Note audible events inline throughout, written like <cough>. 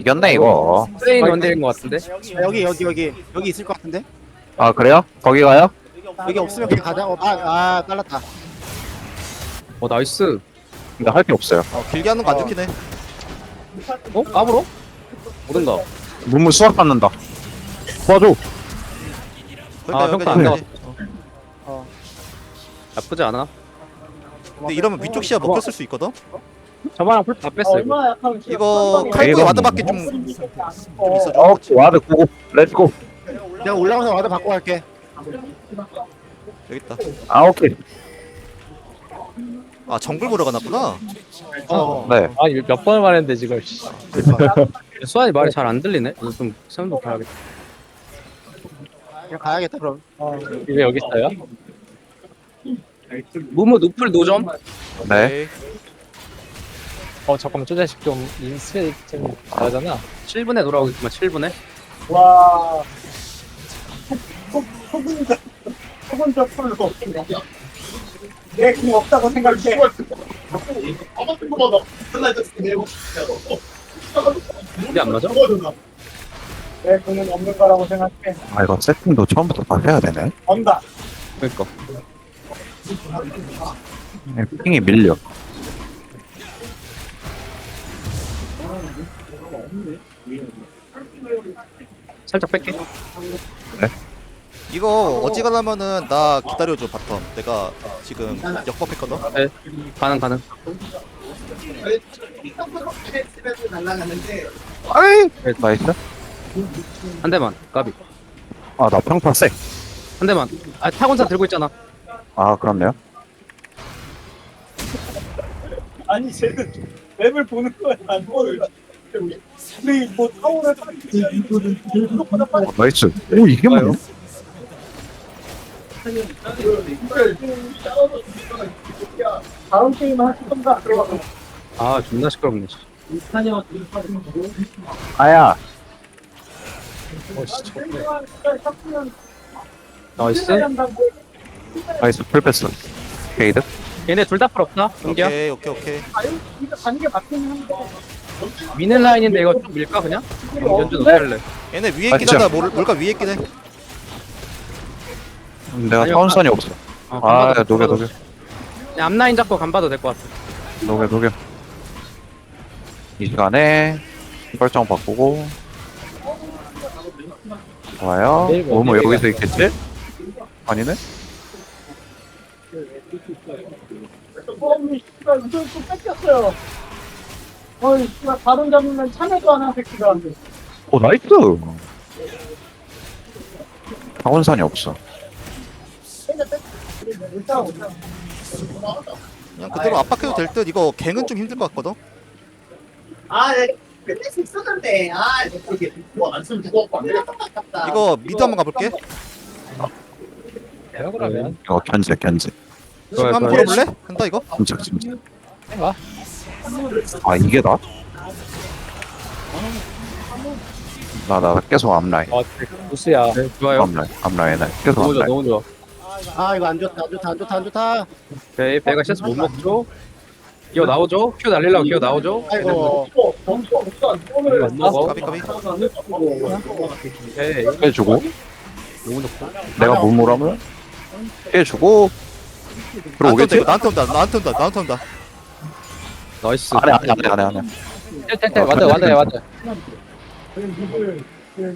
이겼네 이거 트레인 원딜인 것 같은데? 아, 여기 여기 여기 여기 있을 것 같은데 아 그래요? 거기 가요? 여기 없으면 그냥 가자 어, 아, 아 잘랐다 어 나이스 근데 할 게 없어요 어, 길게 하는 거 안 좋긴 해. 어? 까불어? 오든가 문물 수학 받는다 도와줘 아, 평타 안 여기까지. 어 나쁘지 않아 근데 이러면 위쪽 시야 먹혔을 수 있거든. 저번랑 풀다 뺐어 이거 이거 칼국에 이건 와드 받기 뭐. 좀 있어 줘. 어 와드 고고 렛츠고 내가 올라가서 와드 바꿔 갈게 여기 있다. 아 오케이 아 정글 보러 가놨구나. 어네 아니 몇 번을 말했는데 지금 씨. <laughs> 수환이 말이 잘 안 들리네? 이거 좀 하겠다 그냥 가야겠다 그럼 왜 여기 있어요? 무무 누플 노점? 네. 오케이. 어 잠깐만 저 자식 좀 잘하잖아 7분에 돌아오겠구만 7분에 내공 없다고 생각해. 근데 안 맞아? 내 공은 없는 거라고 생각해. 아 이거 세팅도 처음부터 다 해야 되네 언다. 그니까 네, 핑이 밀려 살짝 뺄게. 이거 어지간하면은 나 기다려줘 바텀. 내가 지금 역법했거든. 네. 가능 가능. 아이 나이스. 한 대만 까비. 아나 평타 한 대만. 아 타곤사 들고 있잖아. 쎄아 그렇네요. 아니 쟤는 맵을 보는 거야. 안 보는 거야. 뭐 타워를 빨리 어, 나이스. 오 이게 뭐야 다음 게임 할 건가 들어가. 아 존나 시끄럽네 씨. 아야. 어 씨 좋네 나이스. 나이스. 풀 패스 게이드? 얘네 둘 다 풀 없다 경기야? 오케이 오케이 오케이. 이거 관계 맞긴 한데. 미는 라인인데 이거 좀 밀까 그냥? 연주 높게 할래 얘네 위에 아, 있긴 진짜. 하다. 뭘- 뭘까 위에 있긴 해. 내가 아니요, 타운선이 없어 어, 아 간봐도- 녹여 간봐도- 녹여 그냥 앞라인 잡고 간 봐도 될 것 같아 녹여 녹여 이 시간에 설정 바꾸고 좋아요 내일 뭐, 뭐뭐 내일 여기서 있겠지? 아니네? 어이 씨발 바론 잡으면 참여도 안 하는 새끼가 안 돼. 오 나이스 타운선이 없어 그냥 그대로 압박해도 될 듯. 이거 갱은 좀 힘들 것 같거든. 아, 네. 끝낼 수 있었는데. 아, 이게 뭐안 쓰면 죽었고 안 되겠다. 아깝다. 이거 미드 한번 가볼게. 해요 그러면 이거 견제 견제 지금 한번. 풀어볼래? 한다 이거? 진짜 진짜 해봐 아 이게 나? 나, 나 계속 앞라인. 어 무스야. 네 좋아요. 앞라인 앞라인에. 계속 너무 좋아 너무 좋아. 아 이거 안 좋다 안 좋다 안 좋다 안 좋다. 오케이 배가 셔츠 못 먹죠? 기어 나오죠? 큐 날리려고 기어 나오죠? 아이고. 이거 안 먹어? 까비 까비. 오케이. 해주고. 너무 좋고. 내가 나한테 온다 들어오겠지? 나한테 온다. 나한테 온다. 나한테 온다. 나이스 안해 안해 안해 안해 안해 와드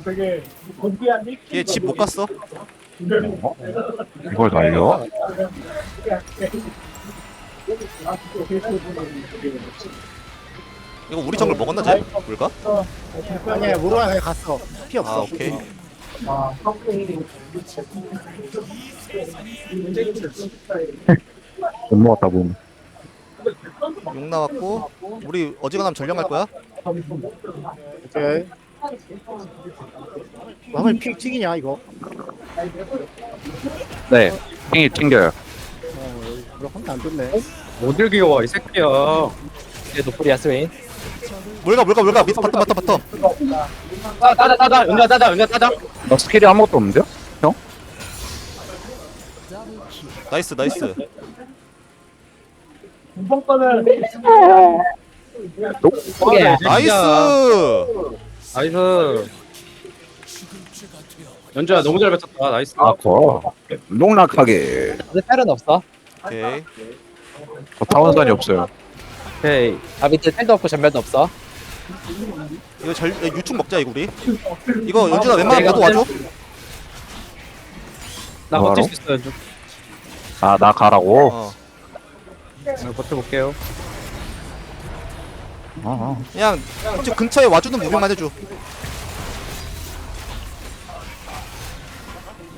되게 건비한 일. 얘집 못 갔어. 이걸 날려? 이거 우리 정글 먹었나 쟤? 뭘까? 아니야 모르가 그냥 갔어 피 아 없어 오케이. 못 먹었다 보면 욕 나왔고 우리 어지간하면 전령 할 거야? 오케이. 왕을 피 튀기냐 이거? 네 핑이 튕겨요. 이거 한안 좋네. 어딜 기어와 이 새끼야. 얘 노플이야 스웨인. 뭘가 뭘가 뭘가. 미드 바텀 바텀 바텀. 따다 따다 은자 따다 은자 따다 나 스킬이 아무것도 없는데요? 나이스 나이스. 이번 거는 예. 나이스 나이스. 연주야 너무 잘 뱉었다. 나이스. 아커 농락하게 근데 텔은 없어. 오케이 저 타원산이 없어요 오케이. 아 밑에 텔도 없고 전멸도 없어. 이거 절 야, 유충 먹자 이거 우리 이거 연준아 웬만하면 나도 와줘 나? 버틸 수 있어 연주. 아 나 가라고? 어 네, 버텨볼게요. 어, 어. 그냥 집 근처에 와주는 무빙만 해줘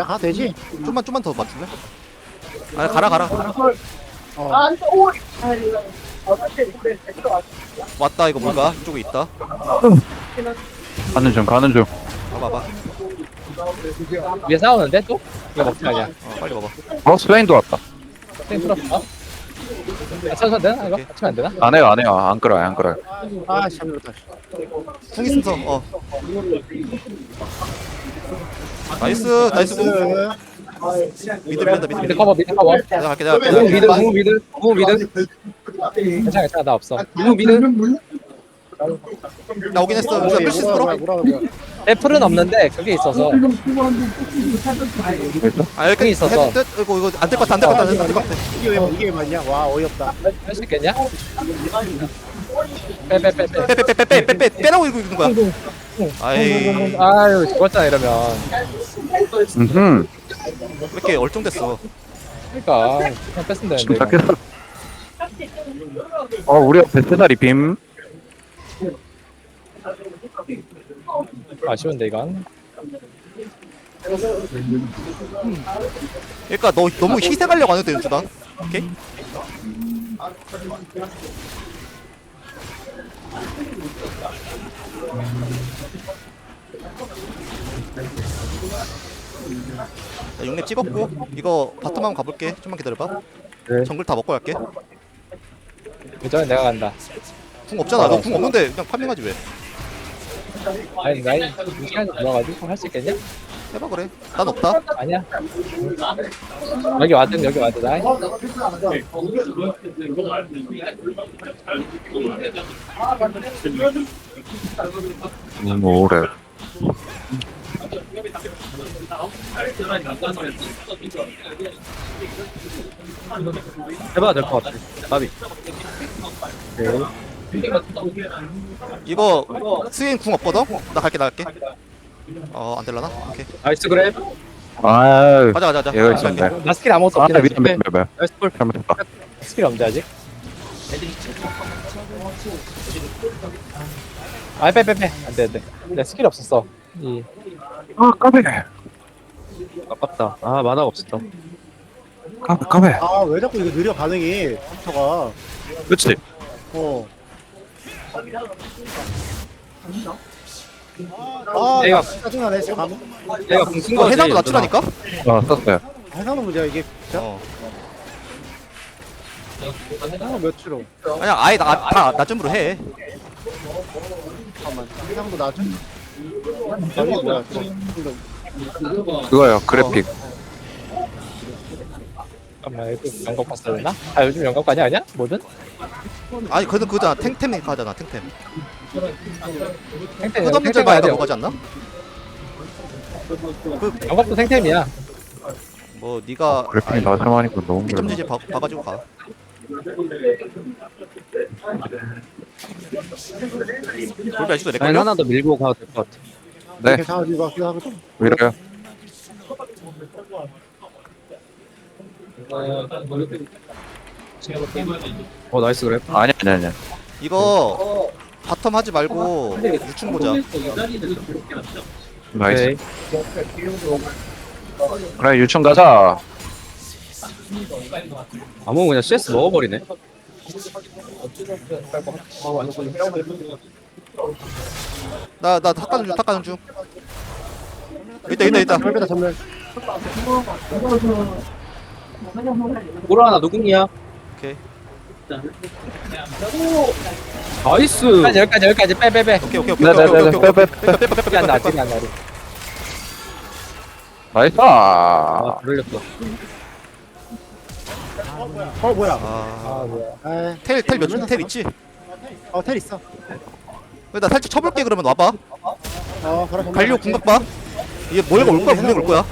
야 가도 되지? 좀만 좀만 더 맞출래? 아 가라 가라 어. 왔다 이거 뭔가 이쪽에 있다 가는 중 가는 중 봐봐봐 위에 싸우는데 또? 이거 먹지 말자. 어 빨리 봐봐 어? 스웨인도 왔다 땡 풀었어. 아, 쳐서 되나? 이거? 안 되나? 안 해요 안 해요. 안 끌어요 안 끌어요. 아 잘못했다 궁 있음 어. 나이스 나이스 궁 미드 밀린다 미드 미드 밀린다 커버 미드 커버. 내가 갈게 내가 갈게 무브 내가 미드, 갈게. 무브 미드, 무브 미드, 괜찮아 괜찮아 나 없어. 무브 미드. 나 오긴 했어. 있어 뭐라 뭐라 뭐라 애플은 없는데 그게 있어서 아 여기 있어서. 해도? 이거 이거 안 될 것 같아 안 될 것 같아 안될 것 같아 이게 왜 이게 맞냐 와 어이없다 할 수 있겠냐? 빼빼빼빼. 빼빼빼빼빼빼 빼라고 이거 있는 거야 아이 왜 아유 죽었잖아 이러면. 음흠 이렇게 얼쩡댔어 그러니까 그냥 뺐으면 되는데. 이거. 침착해서 어 우리 세다리 빔 아쉬운데 이건. 그러니까 너 너무 희생하려고 안 해도 돼 연준아 오케이? 자, 6렙 찍었고 이거 바텀 한번 가볼게 좀만 기다려봐 네. 정글 다 먹고 갈게 이전에 내가 간다. 궁 없잖아 너 궁 없는데 그냥 파밍하지 왜 아니 나이 시간이 돌아가지고 할 수 있겠냐? 해봐 그래 난 없다 아니야. 여기 와든 여기 와든 나이. 너무 오래 해봐야 될 것 같아. 나비. 이거 스웨인 궁 없거든? 나 갈게 나 갈게 어 안될라나? 오케이 나이스 그래. 아유 가자 가자 가자 얘가 갈게. 있었네 나 스킬 아무것도 아 없긴 미안 해. 미안 미안 나이스 볼. 잘못했다 스킬 없는데 아직. 아 빼빼빼 안돼 안돼. 내 스킬 없었어. 이 아 까베 아깝다. 아 만화가 없었다. 까베 까베 아 왜 자꾸 이거 느려 반응이 컴퓨터가 그치 어 아, 내가- 나 짜증나네, 지금 가면. 내가 궁쓴 이거 거지. 해상도 낮추라니까? 아 썼어요 해상도 문제야, 이게. 진짜? 어 해상도 몇 주로? 아니야 아예 나, 다 낮춤으로 해 잠깐만. 해상도 낮은? 뭐야. 그거요 그래픽 잠깐만 이거 영감 봤어야 되나? 아 요즘 영감까지 아니야? 뭐든? 아니 그래도 그거잖아 탱템 하잖아 탱템 탱탱 끝없는 가야 에다 돼. 뭐 가지 않나? 영감도 탱템이야. 뭐 니가 그래픽이 나좀 하니까 너무 그래 2점 지지 봐, 봐가지고 가 골드 아직도 걸려? 하나 더 밀고 가도 될 것 같아. 네 하고 좀. 이래요 어 나이스 그래. 아니 아니 아니 이거 바텀 하지 말고 유충 보자 나이스 오케이. 그래 유충 가자 아무 그냥 CS 먹어버리네. 나나 탁가는 중 탁가는 중 있다 있다 있다 전멸. 보라 하나 누구냐? 오케이 나이스. 여기까지 여기까지 여기까지 빼 빼 빼. 오케이 오케이 오케이 네, 네, 오케이 네, 오케이 네, 오케이 빼, 빼 빼 빼빼 찌안 나 빼빼 찌안 나리. 나이스 아 돌렸다. 어, 뭐야. 아아 뭐야. 에이, 텔텔몇줄텔 있지? 어텔 있어 나 살짝 쳐볼게 그러면 와봐 어 바로 건너 갈려 궁각 봐 이게 뭐가 올 거야 분명 올 거야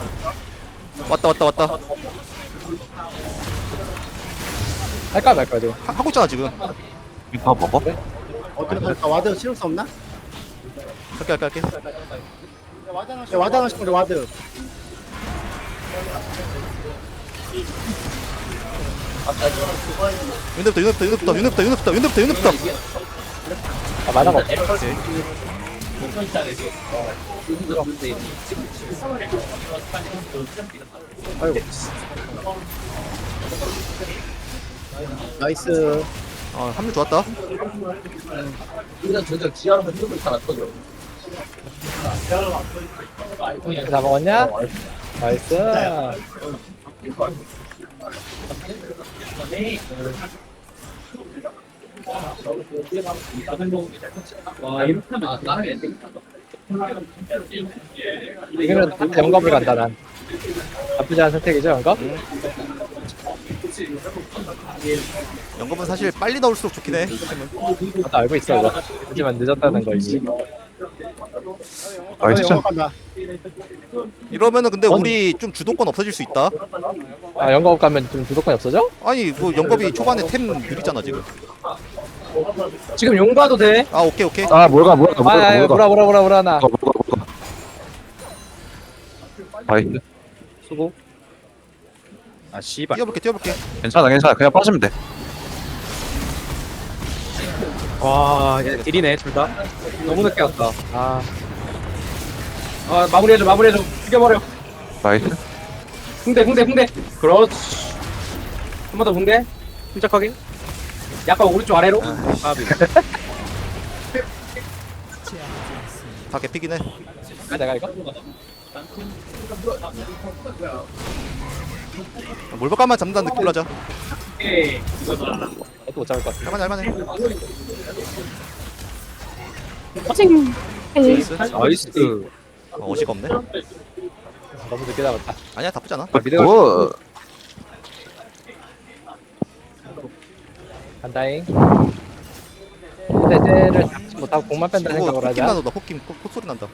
왔다 왔다 왔다 할까 말까 지금? 하, 하고 있잖아 지금. 이거 먹어? 어떻게 갈까? 와드 치울 수 없나? 할게 할게 할게 야, 와드 하나 시켜 와드. 윤대부터 윤대부터 윤대부터 윤대부터 윤대부터 윤대부터 윤대부터. 아 만화가 없어 나이스. 어 합류 좋았다. 다 먹었냐? 나이스. 이거는 영겁을 간다 난. 나쁘지 않은 선택이죠 영겁? 연금은 사실 빨리 나올수록 좋긴 해. 나도 알고 있어 이거. 하지만 늦었다는 거 이지 나이스. 이러면은 근데 우리 좀 주도권 없어질 수 있다? 아 영겁 가면 좀 주도권이 없어져? 아니 뭐 연금이 초반에 템 느리잖아 지금. 지금 용 가도 돼? 아 오케이 오케이. 아 아, 아, 뭘까 뭐라 뭐라 뭐라 뭐라 나. 뭘까 뭘까 아이. 수고 아 씨발. 뛰어볼게 뛰어볼게. 괜찮아 괜찮아. 그냥 빠지면 돼. 와 얘 딜이네 둘다. 너무 늦게 왔다. 아, 아 마무리해줘 마무리해줘. 죽여버려. 나이스. 붕대 붕대 붕대. 그렇지. 한 번 더 붕대. 침착하게. 약간 오른쪽 아래로. 아다 개피긴 해. 아 내가 이거? 몰박가만 잡는다는 느낌으로 하자 이것도 못 잡을 것 같아. 할만해 할만해. 나이스. 어, 어시가 없네. 너무 늦게 잡았다. 아니야 나쁘지 않아. 아, 미드가 오 간다잉. 대대를 잡지 못하고 공만 뺀다 이거 생각을 콧김 하자. 나도 콧김 콧- 콧소리 난다.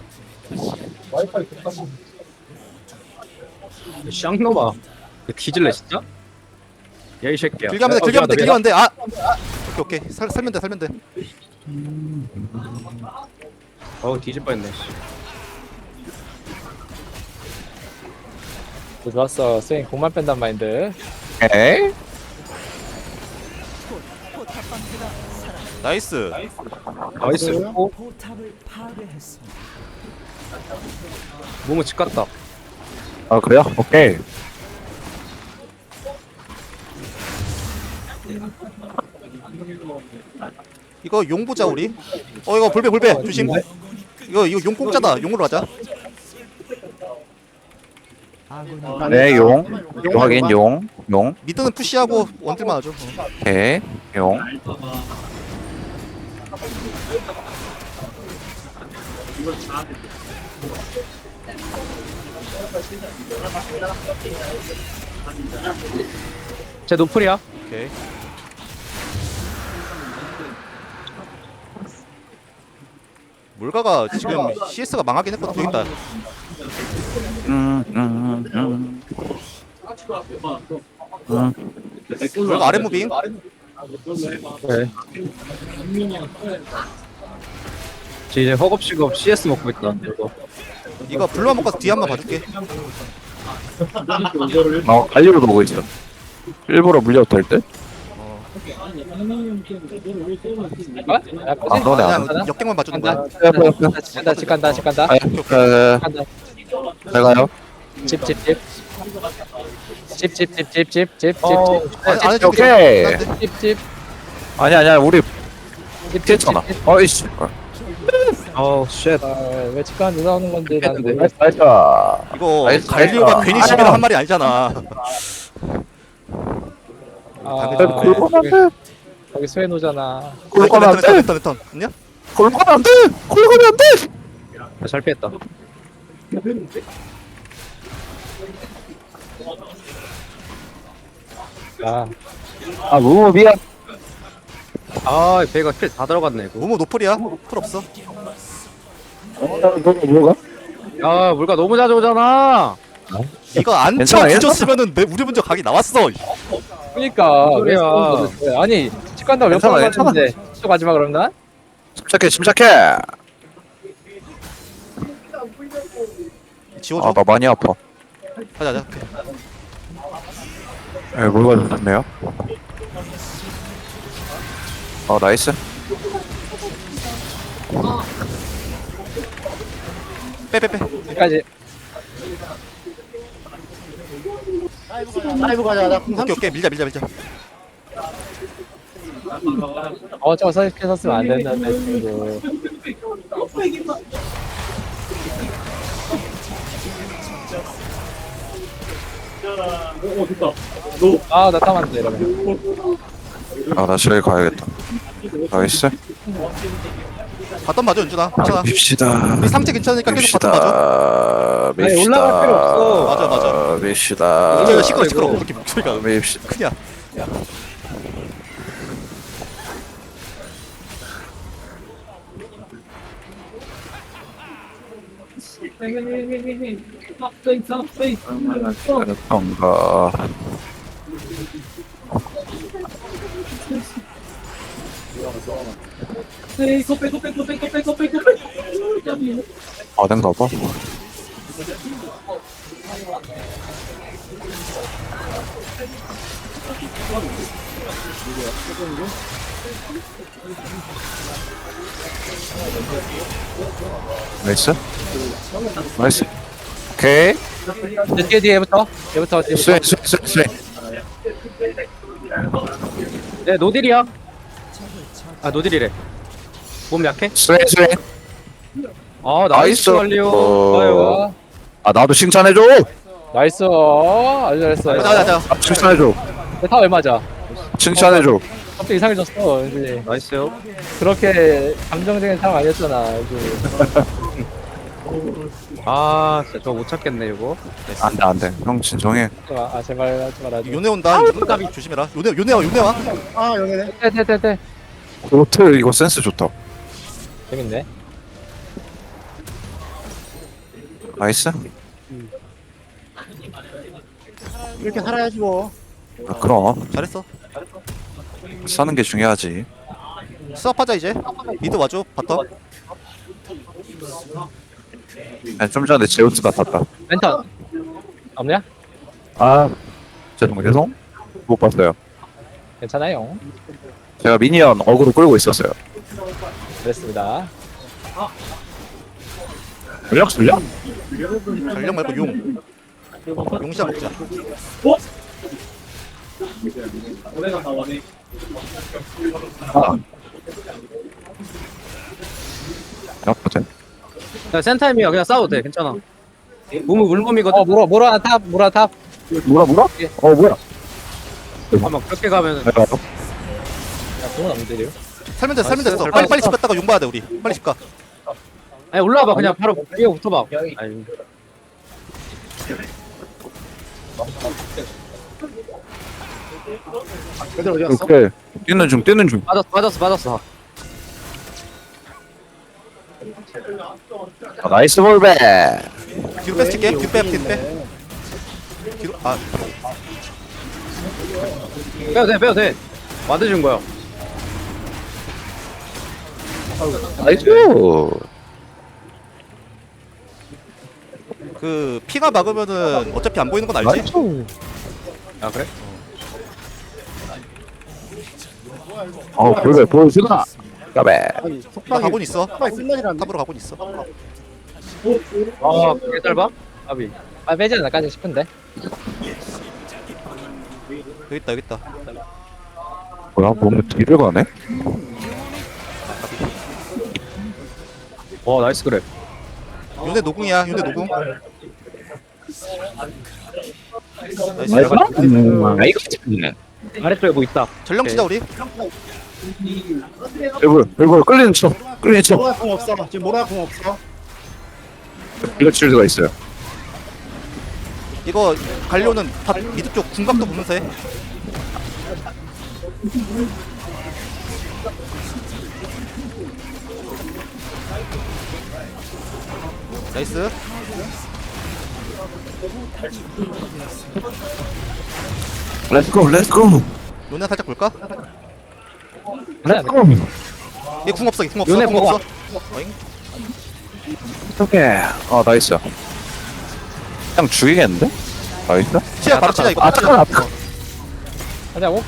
쌍놈아 뒤질래 진짜? 야 이 새끼야. 길게 하면 돼 어, 길게 하면 돼 길게 하면 돼 아! 오케이 오케이. 살, 살면 돼 살면 돼. 어우 뒤질 뻔했네 좋았어. 스윙 공만 뺀단 마인드. 에이 나이스. 나이스. 오. 몸은 집 갔다. 아 그래요? 오케이 이거 용 보자 우리. 어 이거 불배 불배. 조심. 이거 이거 용 공짜다. 용으로 가자. 네용. 확인 용 용. 미드는 푸시하고 원딜만 하죠. 어. 오케이. 용. 제 노플이야. 오케이 물가가 지금 CS가 망하긴 했거든 음, 음, 음, 음. 물가 아래 무빙 네쟤 이제 허겁지겁 CS 먹고 있다 이거 이거 블루 먹고 뒤 한번 봐줄게 어 갈리로 보고 있어 일부러 물려도 될 듯? 아? 야, 아? 너네 안 그냥 역경만 봐주는 거야 간다. 집 간다. 집 간다. 아, 그. 잘 가요 집, 집, 집. 집, 집, 집, 집, 집, 집, 어, 집, 해줄게 오케이. 집, 집, 아니 아니야 우리 집, 집. 어이씨 어우 쉣 아, 왜 집간 누나오는 건지 나는 나이스. 나이스 이거 갈리오가. 괜히 11을 한 말이 아니잖아 아, 안돼 거기 수해 놓잖아. 골 가면 턴 안돼! 턴턴 있냐? 골 가면 안 돼! 골 가면 안돼! 잘 피했다. 아, 아 무무 미안. 아 배가 킬 다 들어갔네 이거. 모모 노플이야? 풀 없어? 뭐가? 야 물가 너무 자주 오잖아. 이거 안 괜찮아, 쳐 뒤졌으면은 내 우리 먼저 각이 나왔어 그니까 왜 소리야. 아니 직관다 몇 괜찮아, 번 괜찮아. 갔는데 또 가지마 그럼 난? 침착해 침착해. 지워줘. 아 나 많이 아파. 하자 하자. 오케이. 에 뭐가 좋네요? 아 나이스. 빼 빼 빼. 여기까지 라이브 가자. 나궁 오케이 오케이. 밀자 밀자 밀자. 어 저거 서식해 섰으면 안 된다는데 친구. 아나 땀 안돼 이러면. 아나 집에 가야겠다 나이스 바텀 맞아 연준아. 괜찮아. 밉시다. 우리 상체 괜찮으니까 계속 바텀 맞아 밉시다. 아니, 올라갈 필요 없어. 맞아, 맞아. 밉시다. 목소리가 시끄러 시끄러 그렇게 목소리가. 밉시다. 크냐 그런가 아된가 봐. 나이스. 나이스. 오케이. 이제 뒤에 뒤에 얘부터. 얘부터 뒤에부터 스윙 스윙 스윙 스윙 네 노딜이야 아 노딜이래 몸 약해? 스윙 스윙 아 나이스. 나이스. 완료 어. 좋아요 아 나도 칭찬해줘. 나이스. 어, 아주 잘했어. 자자 자 아, 칭찬해줘. 타 얼마자 칭찬해줘. 갑자기 이상해졌어 이제. 나이스요. 그렇게 감정적인 사람 아니었잖아 이제. <laughs> 아 진짜 저거 못 찾겠네 이거. 안돼 안돼. 형 진정해. 아 제발 하지 마라 요네 온다. 요네 조심해라. 요네 요네 와 요네 와 아 여기네. 떼떼떼떼 로트 이거 센스 좋다 재밌네. 나이스. 이렇게 살아야지 뭐. 아, 그럼. 잘했어. 사는 게 중요하지. 수업하자 이제. 미드 와줘 바텀. 아니, 좀 전에 제우스가 탔다. 랜턴. 없냐? 아 죄송 죄송? 못 봤어요. 괜찮아요. 제가 미니언 어그로 끌고 있었어요 그랬습니다. 전력 전력? 전력 말고 용. 용시야 먹자. 아. 약보다 야 센타임이야. 그냥 싸워도 돼. 괜찮아. 몸은 물몸이거든. 어 물어 물어 탑 물어 탑. 뭐라 뭐라? 어 뭐야? 아마 그렇게 가면은. 내가 야, 그건 안 되려 살면 됐어 살면 됐어. 빨리 빨리 집 갔다가 용 봐야 돼 우리. 빨리 집가. 아니 올라와봐 그냥. 바로 위에 붙어봐. 아니 얘들 어디 갔어? 오케이. 뛰는 중 뛰는 중. 맞았어 맞았어 맞았어. 아, 나이스 볼백 뒤로 빼 칠게 뒤로 빼 뒤로 빼. 뒤로 아. 빼도 돼 빼도 돼. 준 거야 나이스 그 피가 막으면은 어차피 안 보이는 건 알지? 나이스 아 그래? 어. 볼백 보여주나? 까베 아니 나 속박이 가곤 있어. 속박이 탑으로 가곤 있어. 아 그게 짧아? 아비. 아 빼지 않을까? 싶은데. 여기 있다 여기 있다. 뭐야 몸에 뒤를 가네? 와 나이스 그래. 요네 노궁이야 요네 노궁 나이스. 나이스. 음, 아 이거 찍네. 아래쪽에 뭐 있다. 전령 치자 우리. 일볼 일볼 끌리는 척 끌리는 척. 모라 궁 없어. 지금 모라 궁 없어. 이거 칠드가 있어요. 이거 갈려는 다 미드 쪽 궁각도 보면서 해 나이스. 렛츠고 렛츠고 요네 살짝 볼까? 렛츠고 얘 궁 없어 궁 없어. 요네 궁. 없어. 어잉? 어떡해 아 나이스. 그냥 죽이겠는데? 나이스. 치자 바로 치자 이거. 아 바로 잠깐만. 치자 하자고?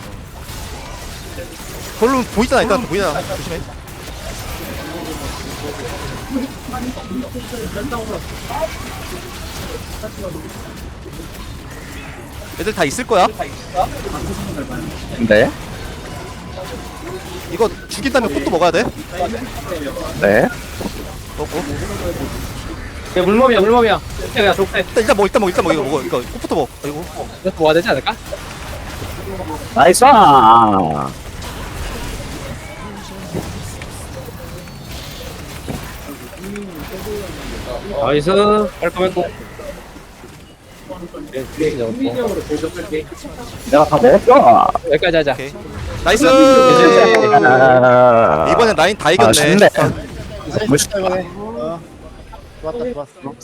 별로 보이잖아 일단 보이잖아. 조심해 애들 다 있을 거야? 네? 이거 죽인 다음에 꽃도 먹어야 돼? 네? 먹고. 야 물몸이야 물몸이야. 야 족대 일단 일단 먹어 일단 먹어 일단 먹어 이거 먹어. 이거 꽃부터 먹어. 이거 이것도 모아야 되지 않을까? 나이스 나이스. 깔끔했고 내가 다 먹었어? 여기까지 하자. 오케이. 나이스. 아, 이번엔 라인 다 아, 이겼네. 쉽네. 어 좋았다 좋았어